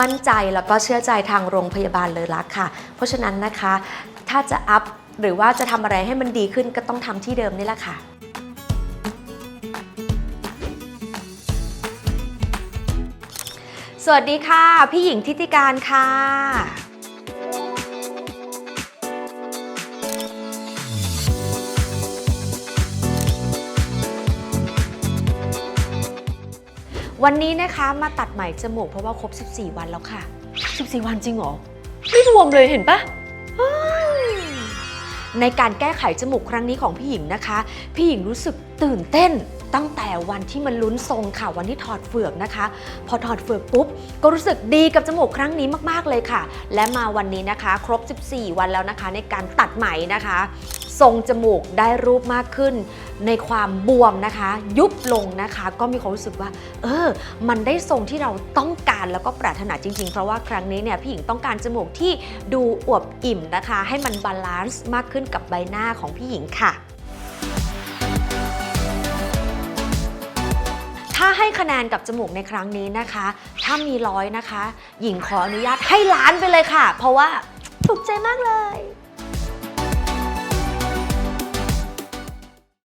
มั่นใจแล้วก็เชื่อใจทางโรงพยาบาลเลยละค่ะ เพราะฉะนั้นนะคะถ้าจะอัพหรือว่าจะทำอะไรให้มันดีขึ้นก็ต้องทำที่เดิมนี่แหละค่ะสวัสดีค่ะ พี่หญิงทิติการค่ะ วันนี้นะคะมาตัดไหมจมูกเพราะว่าครบ 14 วันแล้วค่ะ 14 วันจริงเหรอ ไม่รวมเลยเห็นปะในการแก้ไขจมูกครั้งนี้ของพี่หญิงนะคะ พี่หญิงรู้สึกตื่นเต้นตั้งแต่วันที่มันลุ้นทรงค่ะวันที่ถอดเฟือกนะคะ พอถอดเฟือกปุ๊บ ก็รู้สึกดีกับจมูกครั้งนี้มากๆเลยค่ะ และมาวันนี้นะคะ ครบ 14 วันแล้วนะคะ ในการตัดไหมนะคะ ทรงจมูกได้รูปมากขึ้น ในความบวมนะคะ ยุบลงนะคะ ก็มีความรู้สึกว่า เออ มันได้ทรงที่เราต้องการแล้วก็ปรารถนาจริง ๆ เพราะว่าครั้งนี้เนี่ยพี่หญิงต้องการจมูกที่ดูอวบอิ่มนะคะ ให้มันบาลานซ์มากขึ้นกับใบหน้าของพี่หญิงค่ะถ้าให้คะแนนกับจมูกในครั้งนี้นะคะ ถ้ามีร้อยนะคะ หญิงขออนุญาตให้ล้านไปเลยค่ะ เพราะว่าถูกใจมากเลย